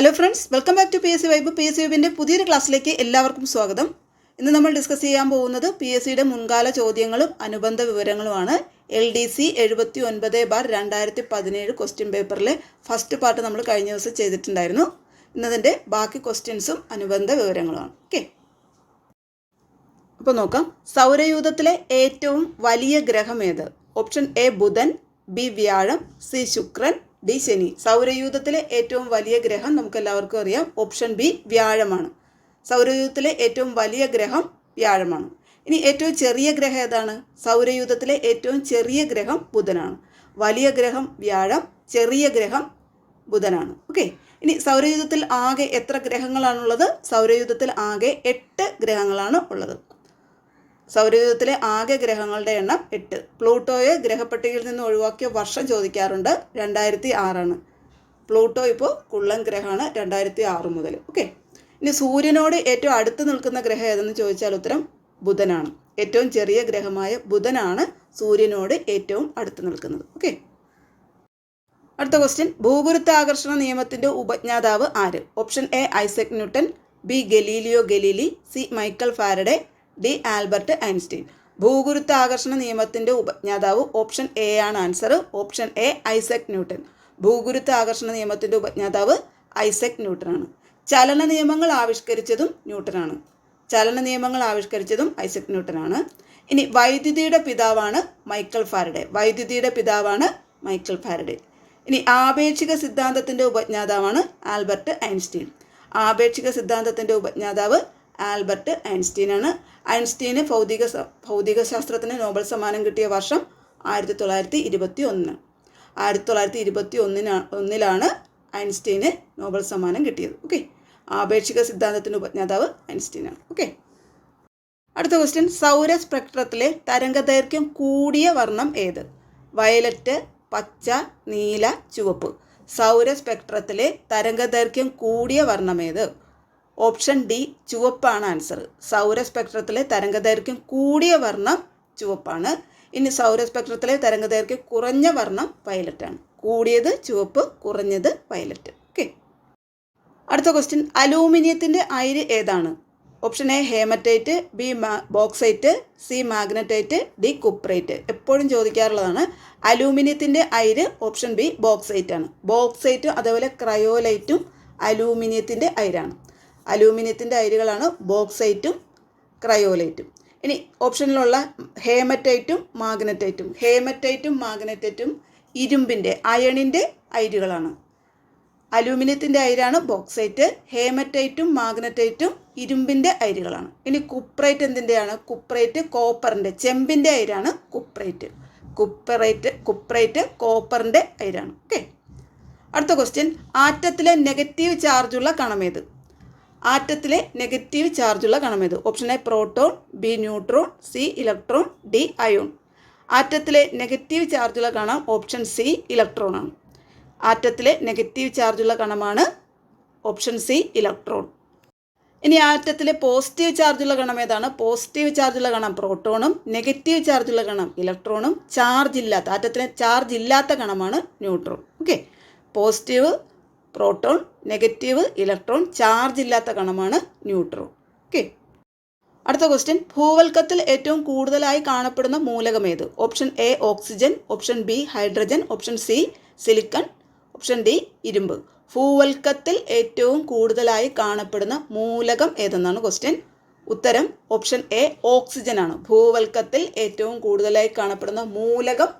Hello friends welcome back to P S C vibe P S C വൈബിന്റെ പുതിയൊരു ക്ലാസ്സിലേക്ക് എല്ലാവർക്കും സ്വാഗതം. ഇന്ന് നമ്മൾ ഡിസ്കസ് ചെയ്യാൻ പോകുന്നത് പി എസ് സിയുടെ മുൻകാല ചോദ്യങ്ങളും അനുബന്ധ വിവരങ്ങളുമാണ്. എൽ ഡി സി എഴുപത്തി ഒൻപത് ബാർ രണ്ടായിരത്തി പതിനേഴ് ക്വസ്റ്റ്യൻ പേപ്പറിലെ ഫസ്റ്റ് പാർട്ട് നമ്മൾ കഴിഞ്ഞ ദിവസം ചെയ്തിട്ടുണ്ടായിരുന്നു. ഇന്നതിന്റെ ബാക്കി ക്വസ്റ്റ്യൻസും അനുബന്ധ വിവരങ്ങളുമാണ്. ഓക്കെ അപ്പോൾ നോക്കാം. സൗരയൂഥത്തിലെ ഏറ്റവും വലിയ ഗ്രഹം ഏത്? ഓപ്ഷൻ എ ബുധൻ. ബി വ്യാഴം. സി ശുക്രൻ. ഡി ശനി. സൗരയൂഥത്തിലെ ഏറ്റവും വലിയ ഗ്രഹം നമുക്ക് എല്ലാവർക്കും അറിയാം. ഓപ്ഷൻ ബി വ്യാഴമാണ്. സൗരയൂഥത്തിലെ ഏറ്റവും വലിയ ഗ്രഹം വ്യാഴമാണ്. ഇനി ഏറ്റവും ചെറിയ ഗ്രഹം ഏതാണ്? സൗരയൂഥത്തിലെ ഏറ്റവും ചെറിയ ഗ്രഹം ബുധനാണ്. വലിയ ഗ്രഹം വ്യാഴം ചെറിയ ഗ്രഹം ബുധനാണ്. ഓക്കെ. ഇനി സൗരയൂഥത്തിൽ ആകെ എത്ര ഗ്രഹങ്ങളാണുള്ളത്? സൗരയൂഥത്തിൽ ആകെ എട്ട് ഗ്രഹങ്ങളാണ് ഉള്ളത്. സൗരയൂഥത്തിലെ ആകെ ഗ്രഹങ്ങളുടെ എണ്ണം എട്ട്. പ്ലൂട്ടോയെ ഗ്രഹപ്പട്ടികയിൽ നിന്ന് ഒഴിവാക്കിയ വർഷം ചോദിക്കാറുണ്ട്. രണ്ടായിരത്തി ആറാണ്. പ്ലൂട്ടോ ഇപ്പോൾ കുള്ളൻ ഗ്രഹമാണ് രണ്ടായിരത്തി ആറ് മുതൽ. ഓക്കെ. ഇനി സൂര്യനോട് ഏറ്റവും അടുത്ത് നിൽക്കുന്ന ഗ്രഹം ഏതെന്ന് ചോദിച്ചാൽ ഉത്തരം ബുധനാണ്. ഏറ്റവും ചെറിയ ഗ്രഹമായ ബുധനാണ് സൂര്യനോട് ഏറ്റവും അടുത്ത് നിൽക്കുന്നത്. ഓക്കെ. അടുത്ത ക്വസ്റ്റ്യൻ ഭൂഗുരുത്വാകർഷണ നിയമത്തിന്റെ ഉപജ്ഞാതാവ് ആര്? Option A Isaac Newton B Galileo Galilei C Michael Faraday D Albert Einstein. ഭൂഗുരുത്വാകർഷണ നിയമത്തിന്റെ ഉപജ്ഞാതാവ് ഓപ്ഷൻ എ ആണ് answer option A Isaac Newton ഭൂഗുരുത്വാകർഷണ നിയമത്തിന്റെ ഉപജ്ഞാതാവ് ഐസക് ന്യൂട്ടൺ ആണ് ചലന നിയമങ്ങൾ ആവിഷ്കരിച്ചതും ന്യൂട്ടനാണ്. ചലന നിയമങ്ങൾ ആവിഷ്കരിച്ചതും ഐസക് ന്യൂട്ടനാണ്. ഇനി വൈദ്യുതിയുടെ പിതാവാണ് മൈക്കൽ ഫാരഡെ. വൈദ്യുതിയുടെ പിതാവാണ് മൈക്കൽ ഫാരഡെ. ഇനി ആപേക്ഷിക സിദ്ധാന്തത്തിന്റെ ഉപജ്ഞാതാവാണ് ആൽബർട്ട് ഐൻസ്റ്റീൻ. ആപേക്ഷിക സിദ്ധാന്തത്തിന്റെ ഉപജ്ഞാതാവ് ആൽബർട്ട് ഐൻസ്റ്റീൻ ആണ് ഐൻസ്റ്റീന് ഭൗതിക ഭൗതികശാസ്ത്രത്തിന് ഭൗതിക ശാസ്ത്രത്തിന് നോബൽ സമ്മാനം കിട്ടിയ വർഷം ആയിരത്തി തൊള്ളായിരത്തി ഇരുപത്തി ഒന്ന് ആയിരത്തി തൊള്ളായിരത്തി ഇരുപത്തി ഒന്നിനാ ഒന്നിലാണ് ഐൻസ്റ്റീന് നോബൽ സമ്മാനം കിട്ടിയത്. ഓക്കെ. ആപേക്ഷിക സിദ്ധാന്തത്തിന്റെ ഉപജ്ഞാതാവ് ഐൻസ്റ്റീനാണ്. ഓക്കെ. അടുത്ത ക്വസ്റ്റ്യൻ സൗര സ്പെക്ട്രത്തിലെ തരംഗദൈർഘ്യം കൂടിയ വർണം ഏത്? വയലറ്റ് പച്ച നീല ചുവപ്പ്. സൗര സ്പെക്ട്രത്തിലെ തരംഗദൈർഘ്യം കൂടിയ വർണം ഏത്? ഓപ്ഷൻ ഡി ചുവപ്പാണ് ആൻസർ. സൗരസ്പെക്ട്രത്തിലെ തരംഗ തരംഗദൈർഘ്യം കൂടിയ വർണം ചുവപ്പാണ്. ഇനി സൗരസ്പെക്ട്രത്തിലെ തരംഗ തരംഗദൈർഘ്യം കുറഞ്ഞ വർണം വയലറ്റാണ് കൂടിയത് ചുവപ്പ് കുറഞ്ഞത് വയലറ്റ്. ഓക്കെ അടുത്ത ക്വസ്റ്റ്യൻ അലൂമിനിയത്തിന്റെ അയിര് ഏതാണ്? Option A haematite B bauxite C magnetite D cuprite. എപ്പോഴും ചോദിക്കാറുള്ളതാണ് അലൂമിനിയത്തിന്റെ അയിര് ഓപ്ഷൻ ബി ബോക്സൈറ്റ് ആണ്. ബോക്സൈറ്റും അതേപോലെ ക്രയോലൈറ്റും അലൂമിനിയത്തിന്റെ അയിരാണ് അലൂമിനിയത്തിന്റെ അയിരുകളാണ് ബോക്സൈറ്റും ക്രയോലൈറ്റും. ഇനി ഓപ്ഷനിലുള്ള ഹേമറ്റൈറ്റും മാഗ്നറ്റൈറ്റും. ഹേമറ്റൈറ്റും മാഗ്നറ്റൈറ്റും ഇരുമ്പിന്റെ അയണിന്റെ അയിരുകളാണ്. അലൂമിനിയത്തിന്റെ അയിരാണ് ബോക്സൈറ്റ് ഹേമറ്റൈറ്റും മാഗ്നറ്റൈറ്റും ഇരുമ്പിന്റെ അയിരുകളാണ്. ഇനി കുപ്രൈറ്റ് എന്തിന്റെയാണ്? കുപ്രൈറ്റ് കോപ്പറിന്റെ ചെമ്പിന്റെ അയിരാണ് കുപ്രൈറ്റ്. കുപ്രൈറ്റ് കുപ്രൈറ്റ് കോപ്പറിന്റെ അയിരാണ് ഓക്കെ. അടുത്ത ക്വസ്റ്റ്യൻ ആറ്റത്തിലെ നെഗറ്റീവ് ചാർജുള്ള കണമേത് ആറ്റത്തിലെ നെഗറ്റീവ് ചാർജുള്ള കണമേത് option A proton B neutron C electron D ion ആറ്റത്തിലെ negative ചാർജുള്ള കണം ഓപ്ഷൻ സി ഇലക്ട്രോൺ ആണ്. ആറ്റത്തിലെ നെഗറ്റീവ് ചാർജുള്ള കണമാണ് ഓപ്ഷൻ സി ഇലക്ട്രോൺ ഇനി ആറ്റത്തിലെ പോസിറ്റീവ് ചാർജുള്ള കണം ഏതാണ്? പോസിറ്റീവ് ചാർജുള്ള കണം പ്രോട്ടോണും നെഗറ്റീവ് ചാർജുള്ള കണം ഇലക്ട്രോണും ചാർജ് ഇല്ലാത്ത ആറ്റത്തിലെ ചാർജ് ഇല്ലാത്ത കണമാണ് neutron okay positive proton negative electron charge ഇല്ലാത്ത കണമാണ് ന്യൂട്രോൺ. ഓക്കെ അടുത്ത ക്വസ്റ്റ്യൻ ഭൂവൽക്കത്തിൽ ഏറ്റവും കൂടുതലായി കാണപ്പെടുന്ന മൂലകം ഏത്? Option A oxygen option B hydrogen option C silicon option D ഇരുമ്പ്. ഭൂവൽക്കത്തിൽ ഏറ്റവും കൂടുതലായി കാണപ്പെടുന്ന മൂലകം ഏതെന്നാണ് ക്വസ്റ്റ്യൻ ഉത്തരം ഓപ്ഷൻ എ ഓക്സിജൻ ആണ്. ഭൂവൽക്കത്തിൽ ഏറ്റവും കൂടുതലായി കാണപ്പെടുന്ന മൂലകം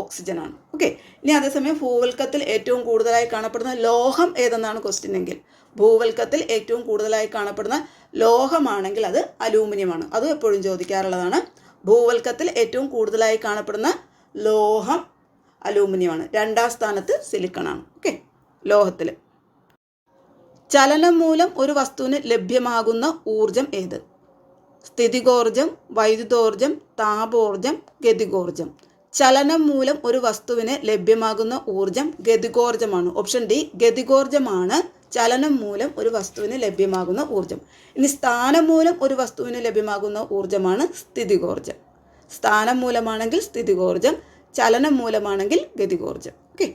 ഓക്സിജൻ ആണ് ഓക്കെ? ഇനി അതേസമയം ഭൂവൽക്കത്തിൽ ഏറ്റവും കൂടുതലായി കാണപ്പെടുന്ന ലോഹം ഏതെന്നാണ് ക്വസ്റ്റ്യൻ എങ്കിൽ? ഭൂവൽക്കത്തിൽ ഏറ്റവും കൂടുതലായി കാണപ്പെടുന്ന ലോഹമാണെങ്കിൽ അത് അലൂമിനിയമാണ്. അതും എപ്പോഴും ചോദിക്കാറുള്ളതാണ്. ഭൂവൽക്കത്തിൽ ഏറ്റവും കൂടുതലായി കാണപ്പെടുന്ന ലോഹം അലൂമിനിയമാണ്. രണ്ടാം സ്ഥാനത്ത് സിലിക്കണാണ്. ഓക്കെ? ലോഹത്തിൽ ചലനം മൂലം ഒരു വസ്തുവിന് ലഭ്യമാകുന്ന ഊർജം ഏത്? സ്ഥിതികോർജം വൈദ്യുതോർജം താപോർജം ഗതികോർജം ചലനം മൂലം ഒരു വസ്തുവിന് ലഭ്യമാകുന്ന ഊർജം ഗതികോർജമാണ് ഓപ്ഷൻ ഡി ഗതികോർജമാണ് ചലനം മൂലം ഒരു വസ്തുവിന് ലഭ്യമാകുന്ന ഊർജം ഇനി സ്ഥാനം മൂലം ഒരു വസ്തുവിന് ലഭ്യമാകുന്ന ഊർജമാണ് സ്ഥിതികോർജം സ്ഥാനം മൂലമാണെങ്കിൽ സ്ഥിതികോർജം ചലനം മൂലമാണെങ്കിൽ ഗതികോർജം ഓക്കെ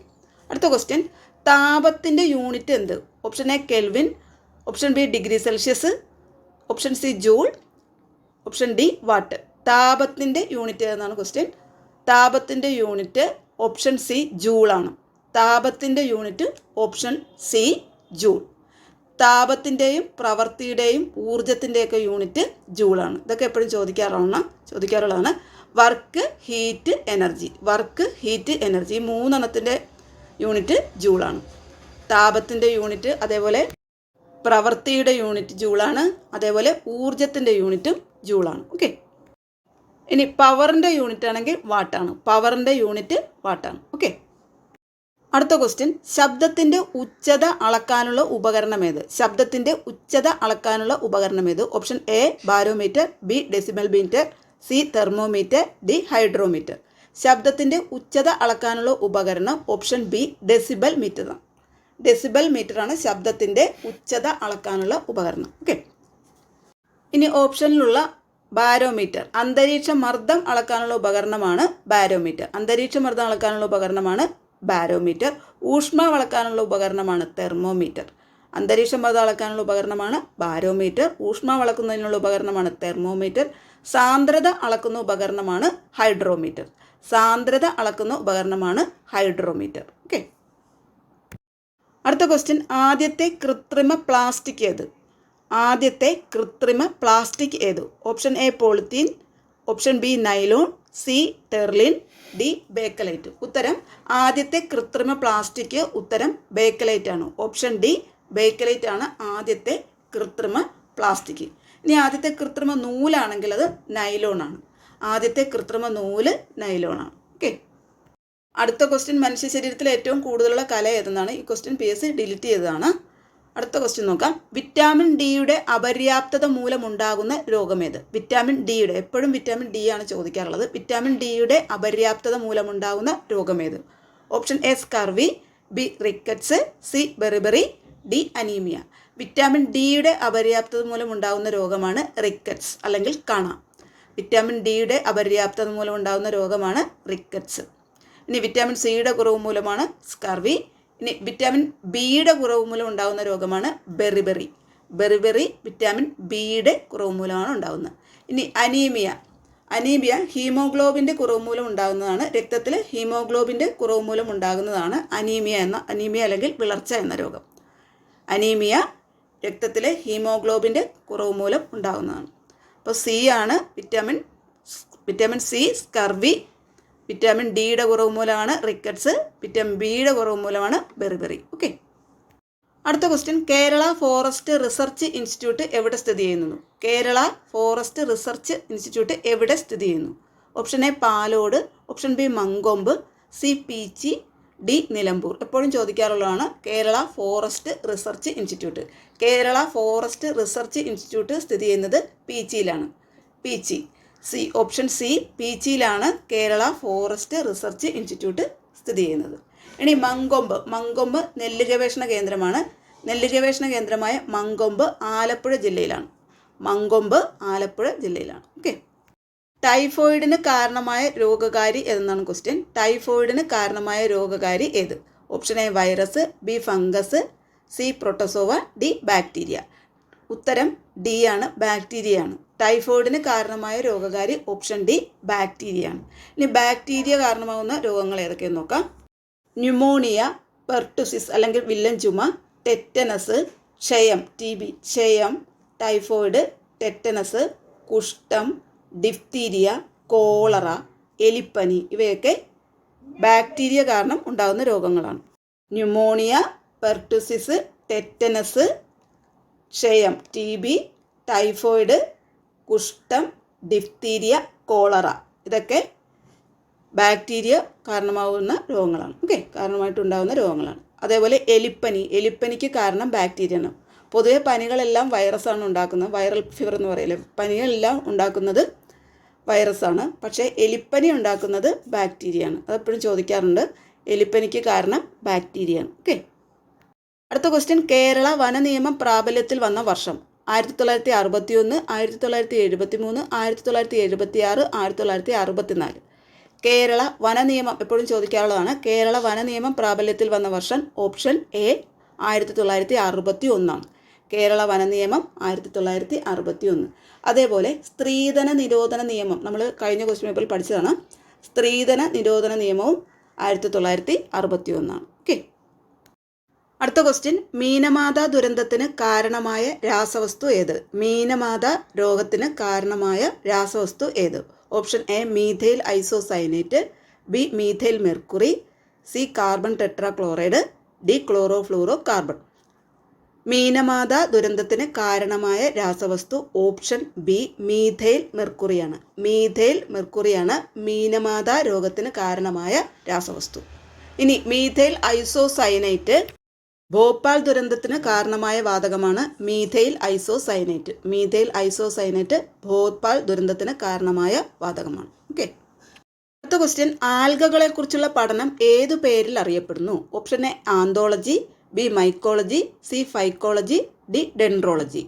അടുത്ത ക്വസ്റ്റ്യൻ താപത്തിന്റെ യൂണിറ്റ് എന്ത്? Option A kelvin option B degree Celsius option C joule option D watt താപത്തിന്റെ യൂണിറ്റ് എന്നാണ് ക്വസ്റ്റ്യൻ താപത്തിന്റെ യൂണിറ്റ് ഓപ്ഷൻ സി ജൂളാണ് താപത്തിന്റെ യൂണിറ്റ് ഓപ്ഷൻ സി ജൂൾ. താപത്തിന്റെയും പ്രവൃത്തിയുടെയും ഊർജത്തിന്റെയൊക്കെ യൂണിറ്റ് ജൂളാണ് ഇതൊക്കെ എപ്പോഴും ചോദിക്കാറുള്ള ചോദിക്കാറുള്ളതാണ്. Work heat energy. Work heat energy മൂന്നെണ്ണത്തിന്റെ unit ജൂളാണ് താപത്തിന്റെ യൂണിറ്റ് അതേപോലെ പ്രവൃത്തിയുടെ യൂണിറ്റ് ജൂളാണ് അതേപോലെ ഊർജത്തിന്റെ യൂണിറ്റും ജൂളാണ് ഓക്കെ? ഇനി പവറിന്റെ യൂണിറ്റ് ആണെങ്കിൽ വാട്ടാണ് പവറിന്റെ യൂണിറ്റ് വാട്ടാണ് ഓക്കെ അടുത്ത ക്വസ്റ്റ്യൻ ശബ്ദത്തിന്റെ ഉച്ചത അളക്കാനുള്ള ഉപകരണം ഏത്? ശബ്ദത്തിന്റെ ഉച്ചത അളക്കാനുള്ള ഉപകരണം ഏത്? Option A barometer B decimal meter C thermometer D hydrometer ശബ്ദത്തിന്റെ ഉച്ചത അളക്കാനുള്ള ഉപകരണം ഓപ്ഷൻ ബി ഡെസിബൽ മീറ്റർ ആണ് ഡെസിബൽ മീറ്ററാണ് ശബ്ദത്തിന്റെ ഉച്ചത അളക്കാനുള്ള ഉപകരണം. ഓക്കെ ഇനി ഓപ്ഷനിലുള്ള ബാരോമീറ്റർ. അന്തരീക്ഷ മർദ്ദം അളക്കാനുള്ള ഉപകരണമാണ് ബാരോമീറ്റർ. അന്തരീക്ഷ മർദ്ദം അളക്കാനുള്ള ഉപകരണമാണ് ബാരോമീറ്റർ. ഊഷ്മാവ് അളക്കാനുള്ള ഉപകരണമാണ് തെർമോമീറ്റർ. അന്തരീക്ഷ മർദ്ദം അളക്കാനുള്ള ഉപകരണമാണ് ബാരോമീറ്റർ. ഊഷ്മാവ് അളക്കുന്നതിനുള്ള ഉപകരണമാണ് തെർമോമീറ്റർ. സാന്ദ്രത അളക്കുന്ന ഉപകരണമാണ് ഹൈഡ്രോമീറ്റർ. സാന്ദ്രത അളക്കുന്ന ഉപകരണമാണ് ഹൈഡ്രോമീറ്റർ. ഓക്കെ. അടുത്ത ക്വസ്റ്റ്യൻ ആദ്യത്തെ കൃത്രിമ പ്ലാസ്റ്റിക് ഏത്? ആദ്യത്തെ കൃത്രിമ പ്ലാസ്റ്റിക് ഏത്? Option A polythene option B nylon C Terylene D Bakelite. ഉത്തരം ആദ്യത്തെ കൃത്രിമ പ്ലാസ്റ്റിക് ഉത്തരം ബേക്കലൈറ്റ് ആണ്. ഓപ്ഷൻ ഡി ബേക്കലൈറ്റ് ആണ് ആദ്യത്തെ കൃത്രിമ പ്ലാസ്റ്റിക്. ഇനി ആദ്യത്തെ കൃത്രിമ നൂലാണെങ്കിൽ അത് നൈലോൺ ആണ്. ആദ്യത്തെ കൃത്രിമ നൂൽ നൈലോൺ ആണ്. ഓക്കെ. അടുത്ത ക്വസ്റ്റ്യൻ മനുഷ്യ ശരീരത്തിൽ ഏറ്റവും കൂടുതലുള്ള കല ഏതെന്നാണ്? ഈ question P S C delete ചെയ്തതാണ്. അടുത്ത ക്വസ്റ്റ്യൻ നോക്കാം. വിറ്റാമിൻ ഡിയുടെ അപര്യാപ്തത മൂലമുണ്ടാകുന്ന രോഗമേത് വിറ്റാമിൻ ഡിയുടെ എപ്പോഴും വിറ്റാമിൻ ഡി ആണ് ചോദിക്കാറുള്ളത്. വിറ്റാമിൻ ഡിയുടെ അപര്യാപ്തത മൂലമുണ്ടാകുന്ന രോഗമേത് option A scurvy B rickets C beriberi D anaemia vitamin ഡിയുടെ അപര്യാപ്തത മൂലമുണ്ടാകുന്ന രോഗമാണ് റിക്കറ്റ്സ് അല്ലെങ്കിൽ കണ. വിറ്റാമിൻ ഡിയുടെ അപര്യാപ്തത മൂലമുണ്ടാകുന്ന രോഗമാണ് റിക്കറ്റ്സ് ഇനി വിറ്റാമിൻ സിയുടെ കുറവ് മൂലമാണ് സ്കർവി ഇനി വിറ്റാമിൻ ബിയുടെ കുറവ് മൂലം ഉണ്ടാകുന്ന രോഗമാണ് ബെറിബെറി ബെറിബെറി വിറ്റാമിൻ ബിയുടെ കുറവ് മൂലമാണ് ഉണ്ടാകുന്നത്. ഇനി അനീമിയ അനീമിയ ഹീമോഗ്ലോബിന്റെ കുറവ് മൂലം ഉണ്ടാകുന്നതാണ്. രക്തത്തിൽ ഹീമോഗ്ലോബിന്റെ കുറവ് മൂലം ഉണ്ടാകുന്നതാണ് അനീമിയ എന്ന അനീമിയ അല്ലെങ്കിൽ വിളർച്ച എന്ന രോഗം. അനീമിയ രക്തത്തിലെ ഹീമോഗ്ലോബിന്റെ കുറവ് മൂലം ഉണ്ടാകുന്നതാണ്. അപ്പോൾ സി ആണ് vitamin vitamin C scurvy vitamin ഡിയുടെ കുറവ് മൂലമാണ് റിക്കറ്റ്സ് വിറ്റാമിൻ ബിയുടെ കുറവ് മൂലമാണ് ബെറിബെറി ഓക്കെ അടുത്ത question Kerala Forest Research Institute എവിടെ സ്ഥിതി ചെയ്യുന്നു? കേരള ഫോറസ്റ്റ് റിസർച്ച് ഇൻസ്റ്റിറ്റ്യൂട്ട് എവിടെ സ്ഥിതി ചെയ്യുന്നു? Option A Palode. Option B Mankombu. C Peechi. D Nilambur. എപ്പോഴും ചോദിക്കാറുള്ളതാണ് Kerala Forest Research Institute Kerala Forest Research Institute സ്ഥിതി ചെയ്യുന്നത് പീച്ചിയിലാണ്. പീച്ചി. സി ഓപ്ഷൻ സി പീച്ചിയിലാണ് കേരള ഫോറസ്റ്റ് റിസർച്ച് ഇൻസ്റ്റിറ്റ്യൂട്ട് സ്ഥിതി ചെയ്യുന്നത്. ഇനി മങ്കൊമ്പ് മങ്കൊമ്പ് നെല്ല് ഗവേഷണ കേന്ദ്രമാണ്. നെല്ല് ഗവേഷണ കേന്ദ്രമായ മങ്കൊമ്പ് ആലപ്പുഴ ജില്ലയിലാണ്. മങ്കൊമ്പ് ആലപ്പുഴ ജില്ലയിലാണ്. ഓക്കെ. ടൈഫോയിഡിന് കാരണമായ രോഗകാരി ഏതെന്നാണ് ക്വസ്റ്റ്യൻ? ടൈഫോയിഡിന് കാരണമായ രോഗകാരി ഏത്? Option A virus B fungus C protozoa D bacteria. ഉത്തരം ഡി ആണ് ബാക്ടീരിയ ആണ്. ടൈഫോയിഡിന് കാരണമായ രോഗകാരി ഓപ്ഷൻ ഡി ബാക്ടീരിയ ആണ്. ഇനി ബാക്ടീരിയ കാരണമാകുന്ന രോഗങ്ങൾ ഏതൊക്കെയെന്ന് നോക്കാം. ന്യൂമോണിയ പെർട്ടുസിസ് അല്ലെങ്കിൽ വില്ലൻ ചുമ ടെറ്റനസ് ക്ഷയം ടി ബി ക്ഷയം ടൈഫോയിഡ് ടെറ്റനസ് കുഷ്ഠം ഡിഫ്തീരിയ കോളറ എലിപ്പനി ഇവയൊക്കെ ബാക്ടീരിയ കാരണം ഉണ്ടാകുന്ന രോഗങ്ങളാണ്. ന്യൂമോണിയ പെർട്ടുസിസ് ടെറ്റനസ് ക്ഷയം ടി ബി ടൈഫോയിഡ് കുഷ്ഠം ഡിഫ്തീരിയ കോളറ ഇതൊക്കെ ബാക്ടീരിയ കാരണമാകുന്ന രോഗങ്ങളാണ്. ഓക്കെ കാരണമായിട്ടുണ്ടാകുന്ന രോഗങ്ങളാണ്. അതേപോലെ എലിപ്പനി. എലിപ്പനിക്ക് കാരണം ബാക്ടീരിയ ആണ്. പൊതുവെ പനികളെല്ലാം വൈറസാണ് ഉണ്ടാക്കുന്നത്. വൈറൽ ഫീവർ എന്ന് പറയില്ലേ? പനികളെല്ലാം ഉണ്ടാക്കുന്നത് വൈറസാണ് പക്ഷേ എലിപ്പനി ഉണ്ടാക്കുന്നത് ബാക്ടീരിയ ആണ്. അതെപ്പോഴും ചോദിക്കാറുണ്ട്. എലിപ്പനിക്ക് കാരണം ബാക്ടീരിയ ആണ്. ഓക്കെ അടുത്ത ക്വസ്റ്റ്യൻ കേരള വന നിയമം പ്രാബല്യത്തിൽ വന്ന വർഷം. ആയിരത്തി തൊള്ളായിരത്തി അറുപത്തി ഒന്ന് ആയിരത്തി തൊള്ളായിരത്തി എഴുപത്തി മൂന്ന് ആയിരത്തി തൊള്ളായിരത്തി എഴുപത്തി ആറ് ആയിരത്തി തൊള്ളായിരത്തി അറുപത്തി നാല് കേരള വന നിയമം എപ്പോഴും ചോദിക്കാറുള്ളതാണ്. കേരള വന നിയമം പ്രാബല്യത്തിൽ വന്ന വർഷം ഓപ്ഷൻ എ ആയിരത്തി തൊള്ളായിരത്തി അറുപത്തി ഒന്നാണ് കേരള വന നിയമം ആയിരത്തി തൊള്ളായിരത്തി അറുപത്തി ഒന്ന് അതേപോലെ സ്ത്രീധന നിരോധന നിയമം നമ്മൾ കഴിഞ്ഞ ക്വസ്റ്റ്യൻ പേപ്പറിൽ പഠിച്ചതാണ്. സ്ത്രീധന നിരോധന നിയമവും ആയിരത്തി തൊള്ളായിരത്തി അറുപത്തി ഒന്നാണ് ഓക്കെ അടുത്ത ക്വസ്റ്റ്യൻ മീനമാത ദുരന്തത്തിന് കാരണമായ രാസവസ്തു ഏത്? മീനമാത രോഗത്തിന് കാരണമായ രാസവസ്തു ഏത്? Option A methyl isocyanate B methyl mercury C carbon tetrachloride D chlorofluorocarbon Minamata ദുരന്തത്തിന് കാരണമായ രാസവസ്തു ഓപ്ഷൻ ബി മീഥൈൽ മെർക്കുറിയാണ് മീഥൈൽ മെർക്കുറിയാണ് മീനമാത രോഗത്തിന് കാരണമായ രാസവസ്തു. ഇനി മീഥൈൽ ഐസോസൈനൈറ്റ് ഭോപ്പാൽ ദുരന്തത്തിന് കാരണമായ വാതകമാണ് methyl isocyanate. Methyl isocyanate Bhopal ദുരന്തത്തിന് കാരണമായ വാതകമാണ്. ഓക്കെ. അടുത്ത ക്വസ്റ്റ്യൻ ആൽഗകളെ കുറിച്ചുള്ള പഠനം ഏതു പേരിൽ അറിയപ്പെടുന്നു? Option A anthology B mycology C phycology D dendrology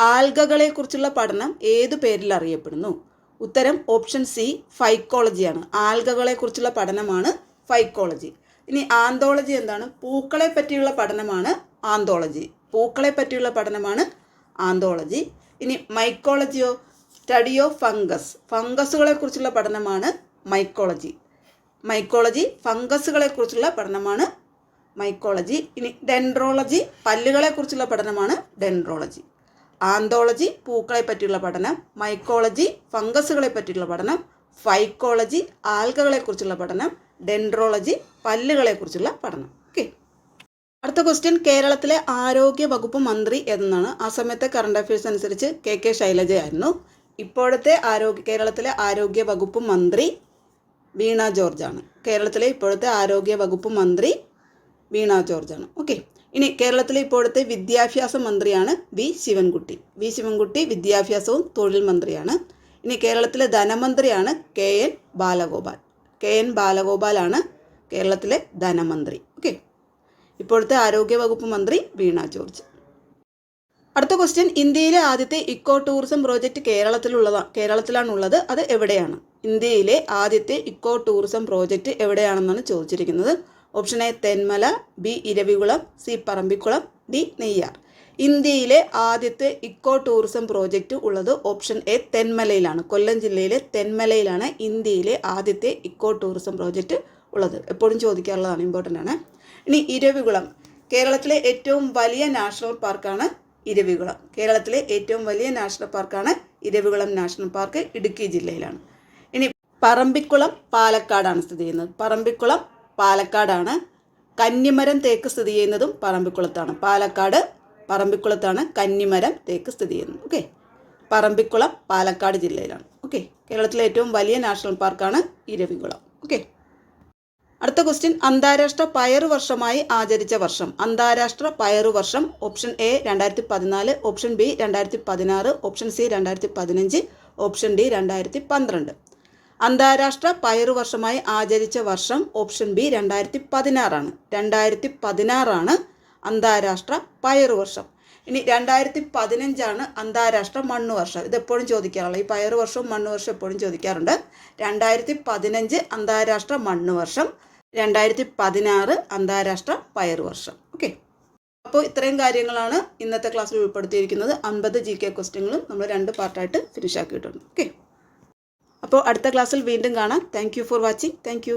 ആൽഗകളെ കുറിച്ചുള്ള പഠനം ഏതു പേരിൽ അറിയപ്പെടുന്നു? ഉത്തരം ഓപ്ഷൻ സി ഫൈക്കോളജിയാണ്. ആൽഗകളെ കുറിച്ചുള്ള പഠനമാണ് ഫൈക്കോളജി. ഇനി ആന്തോളജി എന്താണ്? പൂക്കളെ പറ്റിയുള്ള പഠനമാണ് ആന്തോളജി പൂക്കളെ പറ്റിയുള്ള പഠനമാണ് ആന്തോളജി ഇനി മൈക്കോളജിയോ സ്റ്റഡി ഓഫ് ഫംഗസ് ഫംഗസുകളെ കുറിച്ചുള്ള പഠനമാണ് മൈക്കോളജി മൈക്കോളജി ഫംഗസുകളെ കുറിച്ചുള്ള പഠനമാണ് മൈക്കോളജി ഇനി ഡെൻഡ്രോളജി പല്ലുകളെ കുറിച്ചുള്ള പഠനമാണ് ഡെൻഡ്രോളജി ആന്തോളജി പൂക്കളെ പറ്റിയുള്ള പഠനം. മൈക്കോളജി ഫംഗസുകളെ പറ്റിയുള്ള പഠനം. ഫൈക്കോളജി ആൽഗകളെ കുറിച്ചുള്ള പഠനം. ഡെൻഡ്രോളജി പല്ലുകളെ കുറിച്ചുള്ള പഠനം. ഓക്കെ അടുത്ത ക്വസ്റ്റ്യൻ കേരളത്തിലെ ആരോഗ്യ വകുപ്പ് മന്ത്രി എന്നാണ് ആ സമയത്തെ കറണ്ട് അഫയേഴ്സ് അനുസരിച്ച് കെ കെ ശൈലജയായിരുന്നു ഇപ്പോഴത്തെ ആരോഗ്യ കേരളത്തിലെ ആരോഗ്യ വകുപ്പ് മന്ത്രി വീണ ജോർജാണ് കേരളത്തിലെ ഇപ്പോഴത്തെ ആരോഗ്യ വകുപ്പ് മന്ത്രി വീണ ജോർജാണ് ഓക്കെ ഇനി കേരളത്തിലെ ഇപ്പോഴത്തെ വിദ്യാഭ്യാസ മന്ത്രിയാണ് വി ശിവൻകുട്ടി. വി ശിവൻകുട്ടി വിദ്യാഭ്യാസവും തൊഴിൽ മന്ത്രിയാണ്. ഇനി കേരളത്തിലെ ധനമന്ത്രിയാണ് K N Balagopal. K N ബാലഗോപാലാണ് കേരളത്തിലെ ധനമന്ത്രി. ഓക്കെ. ഇപ്പോഴത്തെ ആരോഗ്യവകുപ്പ് മന്ത്രി വീണ ജോർജ്. അടുത്ത ക്വസ്റ്റ്യൻ ഇന്ത്യയിലെ ആദ്യത്തെ ഇക്കോ ടൂറിസം പ്രോജക്റ്റ് കേരളത്തിലുള്ളതാണ് കേരളത്തിലാണുള്ളത്. അത് എവിടെയാണ്? ഇന്ത്യയിലെ ആദ്യത്തെ ഇക്കോ ടൂറിസം പ്രോജക്റ്റ് എവിടെയാണെന്നാണ് ചോദിച്ചിരിക്കുന്നത്. Option A Thenmala B Eravikulam C Parambikulam D Neyyar. ഇന്ത്യയിലെ ആദ്യത്തെ ഇക്കോ ടൂറിസം പ്രോജക്റ്റ് ഉള്ളത് ഓപ്ഷൻ എ തെന്മലയിലാണ്. കൊല്ലം ജില്ലയിലെ തെന്മലയിലാണ് ഇന്ത്യയിലെ ആദ്യത്തെ ഇക്കോ ടൂറിസം പ്രോജക്റ്റ് ഉള്ളത്. എപ്പോഴും ചോദിക്കാറുള്ളതാണ് ഇമ്പോർട്ടന്റ് ആണ്. ഇനി ഇരവികുളം. കേരളത്തിലെ ഏറ്റവും വലിയ നാഷണൽ പാർക്കാണ് ഇരവികുളം. കേരളത്തിലെ ഏറ്റവും വലിയ നാഷണൽ പാർക്കാണ് ഇരവികുളം നാഷണൽ പാർക്ക് ഇടുക്കി ജില്ലയിലാണ്. ഇനി പറമ്പിക്കുളം പാലക്കാടാണ് സ്ഥിതി ചെയ്യുന്നത്. പറമ്പിക്കുളം പാലക്കാടാണ്. കന്നിമരം തേക്ക് സ്ഥിതി ചെയ്യുന്നതും പറമ്പിക്കുളത്താണ്. പാലക്കാട് പറമ്പിക്കുളത്താണ് കന്നിമരം തേക്ക് സ്ഥിതി ചെയ്യുന്നത്. ഓക്കെ പറമ്പിക്കുളം പാലക്കാട് ജില്ലയിലാണ്. ഓക്കെ കേരളത്തിലെ ഏറ്റവും വലിയ നാഷണൽ പാർക്കാണ് ഇരവികുളം. ഓക്കെ അടുത്ത ക്വസ്റ്റ്യൻ അന്താരാഷ്ട്ര പയറു വർഷമായി ആചരിച്ച വർഷം. അന്താരാഷ്ട്ര പയറു വർഷം. ഓപ്ഷൻ എ രണ്ടായിരത്തി പതിനാല് ഓപ്ഷൻ ബി രണ്ടായിരത്തി പതിനാറ് ഓപ്ഷൻ സി രണ്ടായിരത്തി പതിനഞ്ച് ഓപ്ഷൻ ഡി രണ്ടായിരത്തി പന്ത്രണ്ട് അന്താരാഷ്ട്ര പയറു വർഷമായി ആചരിച്ച വർഷം ഓപ്ഷൻ ബി രണ്ടായിരത്തി പതിനാറാണ് രണ്ടായിരത്തി പതിനാറാണ് അന്താരാഷ്ട്ര പയറു വർഷം ഇനി രണ്ടായിരത്തി പതിനഞ്ചാണ് അന്താരാഷ്ട്ര മണ്ണ് വർഷം ഇത് എപ്പോഴും ചോദിക്കാറുള്ള ഈ പയറു വർഷവും മണ്ണ് വർഷം എപ്പോഴും ചോദിക്കാറുണ്ട്. രണ്ടായിരത്തി പതിനഞ്ച് അന്താരാഷ്ട്ര മണ്ണ് വർഷം രണ്ടായിരത്തി പതിനാറ് അന്താരാഷ്ട്ര പയറു വർഷം ഓക്കെ. അപ്പോൾ ഇത്രയും കാര്യങ്ങളാണ് ഇന്നത്തെ ക്ലാസ്സിൽ ഉൾപ്പെടുത്തിയിരിക്കുന്നത്. അൻപത് ജി കെ ക്വസ്റ്റ്യങ്ങളും നമ്മൾ രണ്ട് പാർട്ടായിട്ട് ഫിനിഷ് ആക്കിയിട്ടുണ്ട് ഓക്കെ. അപ്പോൾ അടുത്ത ക്ലാസ്സിൽ വീണ്ടും കാണാം. Thank for watching thank